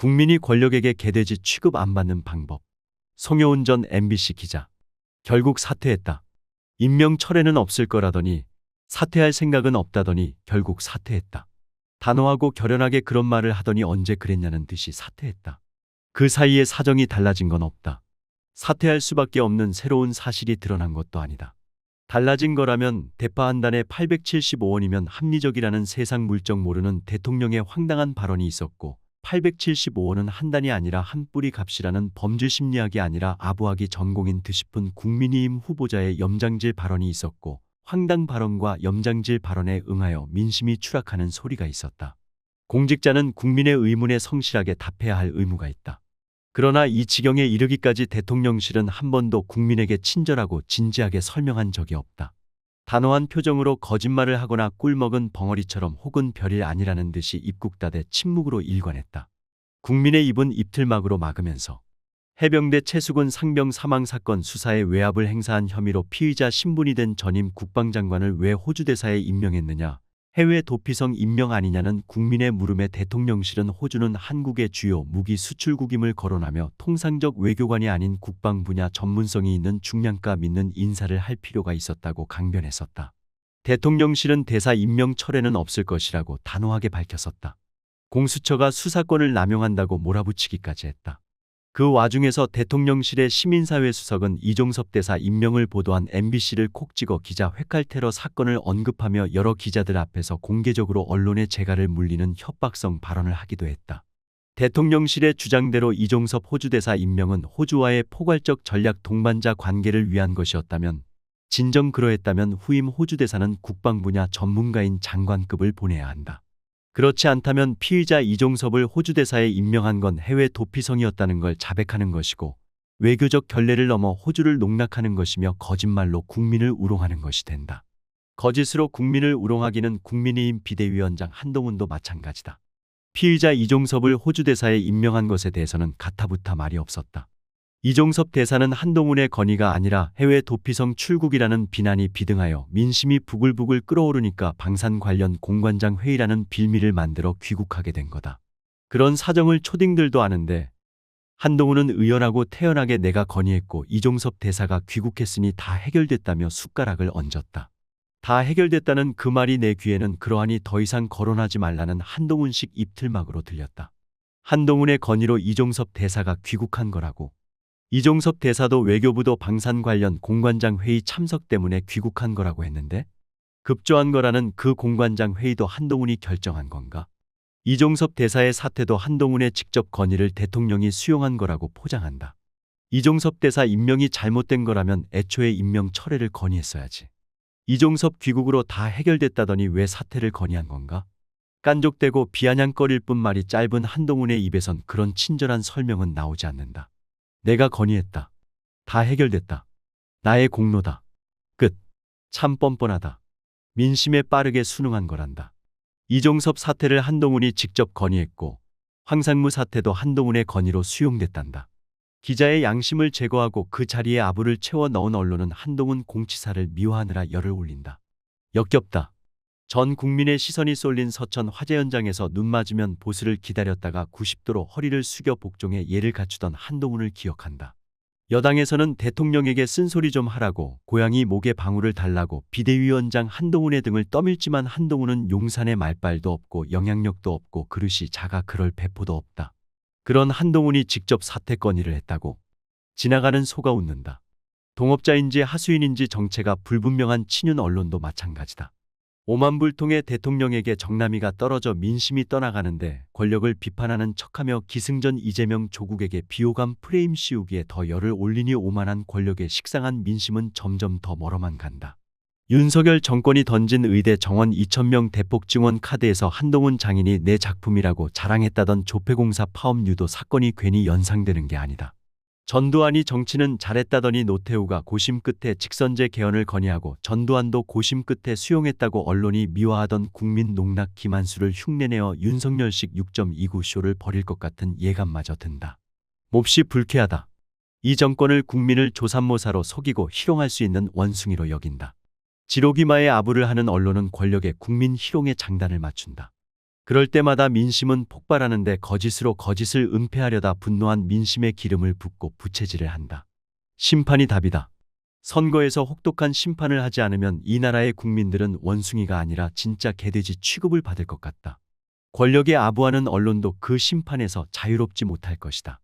국민이 권력에게 개돼지 취급 안 받는 방법. 송여운 전 MBC 기자. 결국 사퇴했다. 임명 철회는 없을 거라더니 사퇴할 생각은 없다더니 결국 사퇴했다. 단호하고 결연하게 그런 말을 하더니 언제 그랬냐는 듯이 사퇴했다. 그 사이에 사정이 달라진 건 없다. 사퇴할 수밖에 없는 새로운 사실이 드러난 것도 아니다. 달라진 거라면 대파 한 단에 875원이면 합리적이라는 세상 물정 모르는 대통령의 황당한 발언이 있었고 875원은 한 단이 아니라 한 뿌리 값이라는 범죄 심리학이 아니라 아부하기 전공인 드싶은 국민의힘 후보자의 염장질 발언이 있었고 황당 발언과 염장질 발언에 응하여 민심이 추락하는 소리가 있었다. 공직자는 국민의 의문에 성실하게 답해야 할 의무가 있다. 그러나 이 지경에 이르기까지 대통령실은 한 번도 국민에게 친절하고 진지하게 설명한 적이 없다. 단호한 표정으로 거짓말을 하거나 꿀먹은 벙어리처럼 혹은 별일 아니라는 듯이 입국다대 침묵으로 일관했다. 국민의 입은 입틀막으로 막으면서 해병대 최수근 상병 사망 사건 수사에 외압을 행사한 혐의로 피의자 신분이 된 전임 국방장관을 왜 호주 대사에 임명했느냐, 해외 도피성 임명 아니냐는 국민의 물음에 대통령실은 호주는 한국의 주요 무기 수출국임을 거론하며 통상적 외교관이 아닌 국방 분야 전문성이 있는 중량가 믿는 인사를 할 필요가 있었다고 강변했었다. 대통령실은 대사 임명 철회는 없을 것이라고 단호하게 밝혔었다. 공수처가 수사권을 남용한다고 몰아붙이기까지 했다. 그 와중에서 대통령실의 시민사회 수석은 이종섭 대사 임명을 보도한 MBC를 콕 찍어 기자 회칼 테러 사건을 언급하며 여러 기자들 앞에서 공개적으로 언론의 재갈을 물리는 협박성 발언을 하기도 했다. 대통령실의 주장대로 이종섭 호주 대사 임명은 호주와의 포괄적 전략 동반자 관계를 위한 것이었다면 진정 그러했다면 후임 호주 대사는 국방 분야 전문가인 장관급을 보내야 한다. 그렇지 않다면 피의자 이종섭을 호주 대사에 임명한 건 해외 도피성이었다는 걸 자백하는 것이고 외교적 결례를 넘어 호주를 농락하는 것이며 거짓말로 국민을 우롱하는 것이 된다. 거짓으로 국민을 우롱하기는 국민의힘 비대위원장 한동훈도 마찬가지다. 피의자 이종섭을 호주 대사에 임명한 것에 대해서는 가타부타 말이 없었다. 이종섭 대사는 한동훈의 건의가 아니라 해외 도피성 출국이라는 비난이 비등하여 민심이 부글부글 끓어오르니까 방산 관련 공관장 회의라는 빌미를 만들어 귀국하게 된 거다. 그런 사정을 초딩들도 아는데 한동훈은 의연하고 태연하게 내가 건의했고 이종섭 대사가 귀국했으니 다 해결됐다며 숟가락을 얹었다. 다 해결됐다는 그 말이 내 귀에는 그러하니 더 이상 거론하지 말라는 한동훈식 입틀막으로 들렸다. 한동훈의 건의로 이종섭 대사가 귀국한 거라고. 이종섭 대사도 외교부도 방산 관련 공관장 회의 참석 때문에 귀국한 거라고 했는데 급조한 거라는 그 공관장 회의도 한동훈이 결정한 건가? 이종섭 대사의 사퇴도 한동훈의 직접 건의를 대통령이 수용한 거라고 포장한다. 이종섭 대사 임명이 잘못된 거라면 애초에 임명 철회를 건의했어야지. 이종섭 귀국으로 다 해결됐다더니 왜 사퇴를 건의한 건가? 깐족대고 비아냥거릴 뿐 말이 짧은 한동훈의 입에선 그런 친절한 설명은 나오지 않는다. 내가 건의했다. 다 해결됐다. 나의 공로다. 끝. 참 뻔뻔하다. 민심에 빠르게 순응한 거란다. 이종섭 사태를 한동훈이 직접 건의했고 황상무 사태도 한동훈의 건의로 수용됐단다. 기자의 양심을 제거하고 그 자리에 아부를 채워 넣은 언론은 한동훈 공치사를 미화하느라 열을 올린다. 역겹다. 전 국민의 시선이 쏠린 서천 화재 현장에서 눈 맞으면 보스를 기다렸다가 90도로 허리를 숙여 복종해 예를 갖추던 한동훈을 기억한다. 여당에서는 대통령에게 쓴소리 좀 하라고 고양이 목에 방울을 달라고 비대위원장 한동훈의 등을 떠밀지만 한동훈은 용산에 말빨도 없고 영향력도 없고 그릇이 작아 그럴 배포도 없다. 그런 한동훈이 직접 사퇴 건의를 했다고 지나가는 소가 웃는다. 동업자인지 하수인인지 정체가 불분명한 친윤 언론도 마찬가지다. 오만불통의 대통령에게 정남이가 떨어져 민심이 떠나가는데 권력을 비판하는 척하며 기승전 이재명 조국에게 비호감 프레임 씌우기에 더 열을 올리니 오만한 권력의 식상한 민심은 점점 더 멀어만 간다. 윤석열 정권이 던진 의대 정원 2천명 대폭 증원 카드에서 한동훈 장인이 내 작품이라고 자랑했다던 조폐공사 파업 유도 사건이 괜히 연상되는 게 아니다. 전두환이 정치는 잘했다더니 노태우가 고심 끝에 직선제 개헌을 건의하고 전두환도 고심 끝에 수용했다고 언론이 미화하던 국민 농락 김한수를 흉내내어 윤석열식 6.29 쇼를 벌일 것 같은 예감마저 든다. 몹시 불쾌하다. 이 정권을 국민을 조삼모사로 속이고 희롱할 수 있는 원숭이로 여긴다. 지로기마의 아부를 하는 언론은 권력의 국민 희롱의 장단을 맞춘다. 그럴 때마다 민심은 폭발하는데 거짓으로 거짓을 은폐하려다 분노한 민심의 기름을 붓고 부채질을 한다. 심판이 답이다. 선거에서 혹독한 심판을 하지 않으면 이 나라의 국민들은 원숭이가 아니라 진짜 개돼지 취급을 받을 것 같다. 권력에 아부하는 언론도 그 심판에서 자유롭지 못할 것이다.